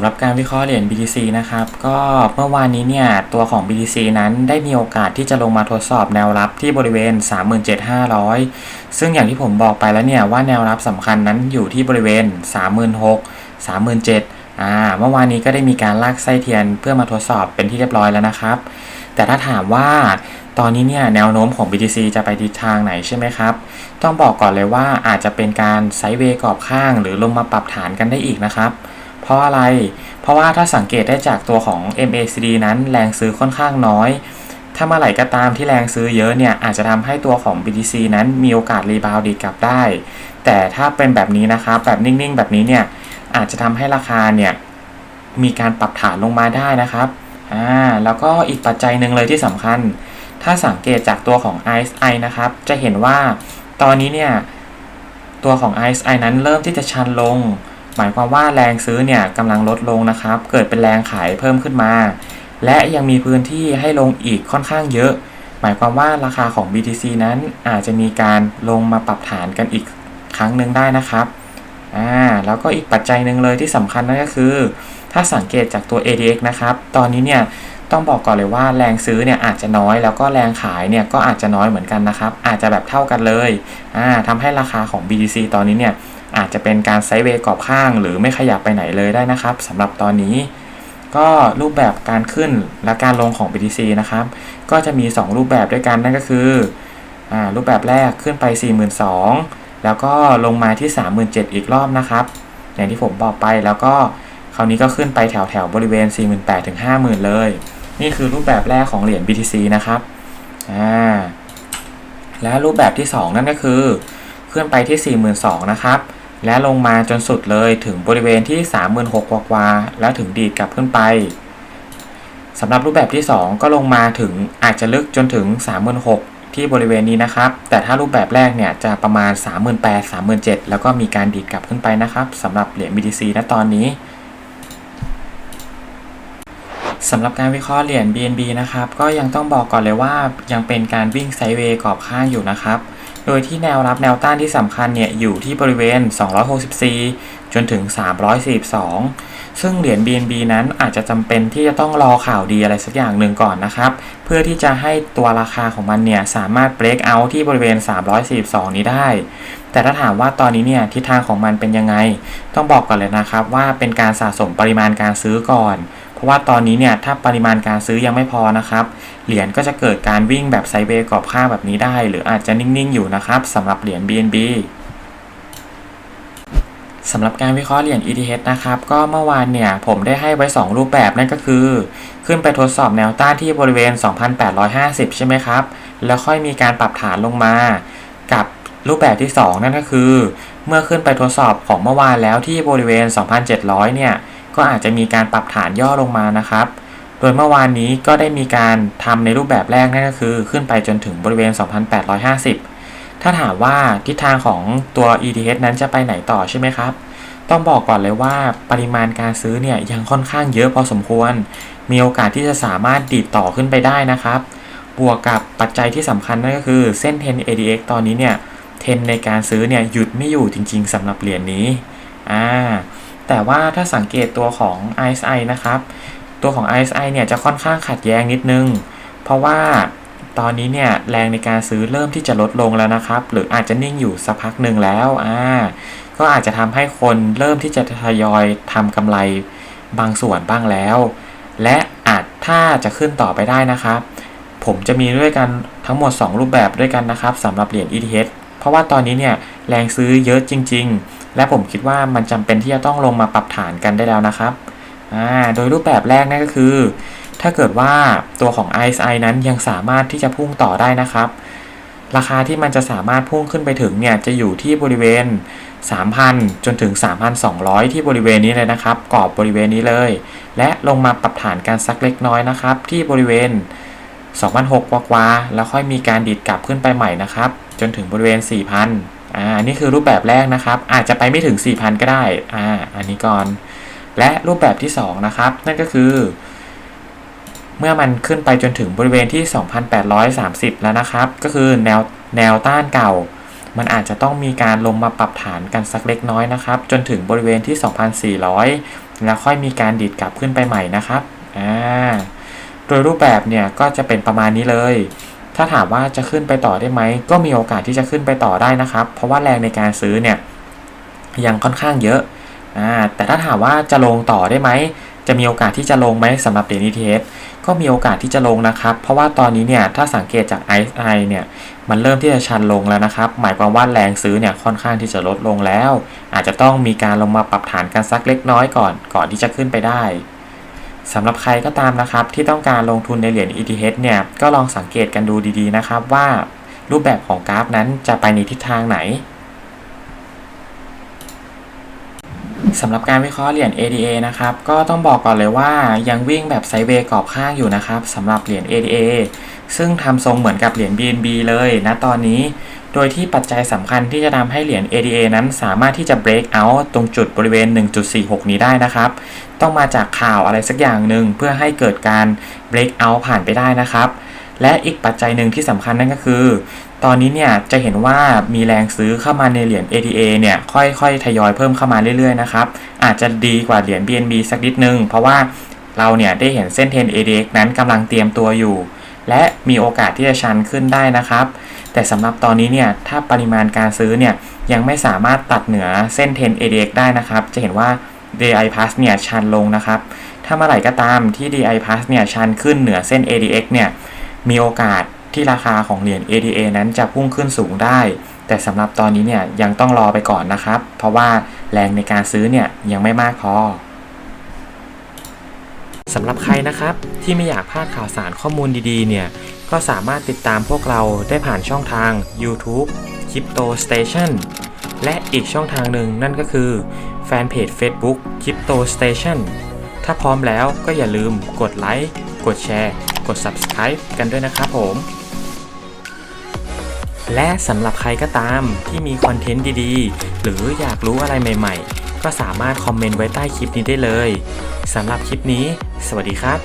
ำหรับการวิเคราะห์เหรียญ BTC นะครับ ก็เมื่อวานนี้เนี่ย ตัวของ BTC นั้นได้มีโอกาสที่จะลงมาทดสอบแนวรับที่บริเวณ 37,500 ซึ่งอย่างที่ผมบอกไปแล้วเนี่ยว่าแนวรับสำคัญนั้นอยู่ที่บริเวณ 36,000 37,000อ่าเมื่อวานนี้ก็ได้มีการลากไส้เทียนเพื่อมาทดสอบเป็นที่เรียบร้อยแล้วนะครับ แต่ถ้าถามว่าตอนนี้เนี่ยแนวโน้มของ BTC จะไปทิศทางไหนใช่ไหมครับ ต้องบอกก่อนเลยว่าอาจจะเป็นการไซด์เวย์กรอบข้าง หรือลงมาปรับฐานกันได้อีกนะครับ ราะอะไร เพราะว่าถ้าสังเกตได้จากตัวของ MACD นั้นแรงซื้อค่อนข้างน้อย ถ้าเมื่อไหร่ก็ตามที่แรงซื้อเยอะเนี่ยอาจจะทำให้ตัวของ BTC นั้นมีโอกาสรีบาวด์ดีกลับได้ แต่ถ้าเป็นแบบนี้นะครับแบบนิ่งๆ แบบนี้เนี่ยอาจจะทำให้ราคาเนี่ยมีการปรับฐานลงมาได้นะครับอ่าแล้วก็อีกปัจจัยหนึ่งเลยที่สำคัญ ถ้าสังเกตจากตัวของ RSI นะครับจะเห็นว่าตอนนี้เนี่ยตัวของ RSI นั้นเริ่มที่จะชันลง หมายความว่าแรงซื้อเนี่ยกำลังลดลงนะครับ เกิดเป็นแรงขายเพิ่มขึ้นมา และยังมีพื้นที่ให้ลงอีกค่อนข้างเยอะ หมายความว่าราคาของ BTC นั้นอาจจะมีการลงมาปรับฐานกันอีกครั้งหนึ่งได้นะครับอ่าแล้วก็อีกปัจจัยหนึ่งเลยที่สำคัญนั่นก็คือ ถ้าสังเกตจากตัว ADX นะครับ ตอนนี้เนี่ยต้องบอกก่อนเลยว่าแรงซื้อเนี่ยอาจจะน้อยแล้วก็แรงขายเนี่ยก็อาจจะน้อยเหมือนกันนะครับ อาจจะแบบเท่ากันเลยอ่าทำให้ราคาของ BTC ตอนนี้เนี่ย อาจจะเป็นการไซด์เวย์กรอบข้าง หรือไม่ขยับไปไหนเลยได้นะครับสำหรับตอนนี้ ก็รูปแบบการขึ้นและการลงของ BTC นะครับ ก็จะมี 2 รูปแบบด้วยกันนั่นก็คืออรูปแบบแรกขึ้นไป 42,000 แล้วก็ลงมาที่ 37,000 อีกรอบนะครับ อย่างที่ผมบอกไปแล้วก็คราวนี้ก็ขึ้นไปแถวแถวบริเวณ 48,000ถึง50,000 เลย นี่คือรูปแบบแรกของเหรียญ BTC นะครับอ่าและรูปแบบที่ 2 นั่นก็คือ ขึ้นไปที่ 42,000 นะครับ และลงมาจนสุดเลยถึงบริเวณที่ 36,000กว่าๆแล้วถึงดีดกลับขึ้นไปสำหรับรูปแบบที่ 2 ก็ลงมาถึงอาจจะลึกจนถึง 36,000ที่บริเวณนี้นะครับ แต่ถ้ารูปแบบแรกเนี่ยจะประมาณ 38,000 37,000 แล้วก็มีการดีดกลับขึ้นไปนะครับสำหรับเหรียญ BTC ณตอนนี้สำหรับการวิเคราะห์เหรียญ BNB นะครับ ก็ยังต้องบอกก่อนเลยว่ายังเป็นการวิ่งไซด์เวย์กรอบข้างอยู่นะครับ โดยที่แนวรับแนวต้านที่สำคัญเนี่ยอยู่ที่บริเวณ 264 จนถึง 342 ซึ่งเหรียญ BNB นั้นอาจจะจำเป็นที่จะต้องรอข่าวดีอะไรสักอย่างหนึ่งก่อนนะครับ เพื่อที่จะให้ตัวราคาของมันเนี่ยสามารถ break out ที่บริเวณ 342 นี้ได้ แต่ถ้าถามว่าตอนนี้เนี่ยทิศทางของมันเป็นยังไง ต้องบอกก่อนเลยนะครับว่าเป็นการสะสมปริมาณการซื้อก่อน ราะว่าตอนนี้เนี่ยถ้าปริมาณการซื้อยังไม่พอนะครับ เหรียญก็จะเกิดการวิ่งแบบไซเวย์กรอบข้างแบบนี้ได้ หรืออาจจะนิ่งๆอยู่นะครับสำหรับเหรียญ BNB สำหรับการวิเคราะห์เหรียญ ETH นะครับ ก็เมื่อวานเนี่ยผมได้ให้ไว้ 2 รูปแบบนั่นก็คือ ขึ้นไปทดสอบแนวต้านที่บริเวณ 2,850 ใช่ไหมครับ แล้วค่อยมีการปรับฐานลงมา กับรูปแบบที่ 2 นั่นก็คือ เมื่อขึ้นไปทดสอบของเมื่อวานแล้วที่บริเวณ 2,700 เนี่ย ก็อาจจะมีการปรับฐานย่อลงมานะครับ โดยเมื่อวานนี้ก็ได้มีการทำในรูปแบบแรกนั่นก็คือ ขึ้นไปจนถึงบริเวณ 2,850 ถ้าถามว่าทิศทางของตัว ETH นั้นจะไปไหนต่อใช่ไหมครับ ต้องบอกก่อนเลยว่าปริมาณการซื้อเนี่ยยังค่อนข้างเยอะพอสมควร มีโอกาสที่จะสามารถดีดต่อขึ้นไปได้นะครับ บวกกับปัจจัยที่สำคัญนั่นก็คือเส้น 10 ADX ตอนนี้เนี่ยเทรนในการซื้อเนี่ยหยุดไม่อยู่จริง ๆสำหรับเหรียญนนี้ อ่า แต่ว่าถ้าสังเกตตัวของ RSI นะครับ ตัวของ RSI เนี่ยจะค่อนข้างขัดแย้งนิดนึง เพราะว่าตอนนี้เนี่ยแรงในการซื้อเริ่มที่จะลดลงแล้วนะครับ หรืออาจจะนิ่งอยู่สักพักหนึ่งแล้วอ่าก็อาจจะทำให้คนเริ่มที่จะทยอยทำกำไรบางส่วนบ้างแล้ว และอาจถ้าจะขึ้นต่อไปได้นะครับ ผมจะมีด้วยกันทั้งหมด 2 รูปแบบด้วยกันนะครับสำหรับเหรียญ ETH เพราะว่าตอนนี้เนี่ยแรงซื้อเยอะจริง ๆ และผมคิดว่ามันจำเป็นที่จะต้องลงมาปรับฐานกันได้แล้วนะครับโดยรูปแบบแรกนั่นก็คือ ถ้าเกิดว่าตัวของ RSI นั้นยังสามารถที่จะพุ่งต่อได้นะครับ ราคาที่มันจะสามารถพุ่งขึ้นไปถึงเนี่ยจะอยู่ที่บริเวณ 3,000 จนถึง 3,200 ที่บริเวณนี้เลยนะครับกรอบบริเวณนี้เลย และลงมาปรับฐานกันสักเล็กน้อยนะครับ ที่บริเวณ2,600กว่าๆแล้วค่อยมีการดีดกลับขึ้นไปใหม่นะครับ จนถึงบริเวณ 4,000 อ่านี่คือรูปแบบแรกนะครับ อาจจะไปไม่ถึง 4,000 ก็ได้อ่าอันนี้ก่อน และรูปแบบที่ 2 นะครับ นั่นก็คือ เมื่อมันขึ้นไปจนถึงบริเวณที่ 2,830 แล้วนะครับ ก็คือแนวแนวต้านเก่า มันอาจจะต้องมีการลงมาปรับฐานกันสักเล็กน้อยนะครับ จนถึงบริเวณที่ 2,400 แล้วค่อยมีการดีดกลับขึ้นไปใหม่นะครับอ่าโดยรูปแบบเนี่ยก็จะเป็นประมาณนี้เลย ถ้าถามว่าจะขึ้นไปต่อได้ไหม ก็มีโอกาสที่จะขึ้นไปต่อได้นะครับ เพราะว่าแรงในการซื้อเนี่ยยังค่อนข้างเยอะอ่าแต่ถ้าถามว่าจะลงต่อได้ไหม จะมีโอกาสที่จะลงไหมสำหรับเหรียญ ETH ก็มีโอกาสที่จะลงนะครับ เพราะว่าตอนนี้เนี่ยถ้าสังเกตจาก RSI เนี่ยมันเริ่มที่จะชันลงแล้วนะครับ หมายความว่าแรงซื้อเนี่ยค่อนข้างที่จะลดลงแล้ว อาจจะต้องมีการลงมาปรับฐานกันสักเล็กน้อยก่อน ก่อนที่จะขึ้นไปได้ สำหรับใครก็ตามนะครับ ที่ต้องการลงทุนในเหรียญ ETH เนี่ยก็ลองสังเกตกันดูดีๆนะครับว่ารูปแบบของกราฟนั้นจะไปในทิศทางไหนสำหรับการวิเคราะห์เหรียญ ADA นะครับ ก็ต้องบอกก่อนเลยว่ายังวิ่งแบบไซเวย์กรอบข้างอยู่นะครับสำหรับเหรียญ ADA ซึ่งทำทรงเหมือนกับเหรียญ BNB เลยนะตอนนี้ โดยที่ปัจจัยสำคัญที่จะทำให้เหรียญ ADA นั้นสามารถที่จะ break out ตรงจุดบริเวณ 1.46 นี้ได้นะครับ ต้องมาจากข่าวอะไรสักอย่างหนึ่งเพื่อให้เกิดการ break out ผ่านไปได้นะครับ และอีกปัจจัยหนึ่งที่สำคัญนั่นก็คือ ตอนนี้เนี่ยจะเห็นว่ามีแรงซื้อเข้ามาในเหรียญ ADA เนี่ยค่อยๆ ทยอยเพิ่มเข้ามาเรื่อยๆนะครับ อาจจะดีกว่าเหรียญ BNB สักนิดนึง เพราะว่าเราเนี่ยได้เห็นเส้นเทรน ADX นั้นกำลังเตรียมตัวอยู่ และมีโอกาสที่จะชันขึ้นได้นะครับ แต่สำหรับตอนนี้เนี่ยถ้าปริมาณการซื้อเนี่ยยังไม่สามารถตัดเหนือเส้นเทรน ADX ได้นะครับ จะเห็นว่า DI Plus เนี่ยชันลงนะครับ ถ้าเมื่อไหร่ก็ตามที่ DI Plus เนี่ยชันขึ้นเหนือเส้น ADX เนี่ยมีโอกาสที่ราคาของเหรียญ ADA นั้นจะพุ่งขึ้นสูงได้ แต่สำหรับตอนนี้เนี่ยยังต้องรอไปก่อนนะครับ เพราะว่าแรงในการซื้อเนี่ยยังไม่มากพอ สำหรับใครนะครับที่ไม่อยากพลาดข่าวสารข้อมูลดีๆ เนี่ย ก็สามารถติดตามพวกเราได้ผ่านช่องทาง YouTube Crypto Station และอีกช่องทางหนึ่งนั่นก็คือแฟนเพจ Facebook Crypto Station ถ้าพร้อมแล้วก็อย่าลืมกดไลค์กดแชร์ กด Subscribe กันด้วยนะครับผม และสำหรับใครก็ตามที่มีคอนเทนต์ดีๆ หรืออยากรู้อะไรใหม่ ๆ ก็สามารถคอมเมนต์ไว้ใต้คลิปนี้ได้เลยสำหรับคลิปนี้ สวัสดีครับ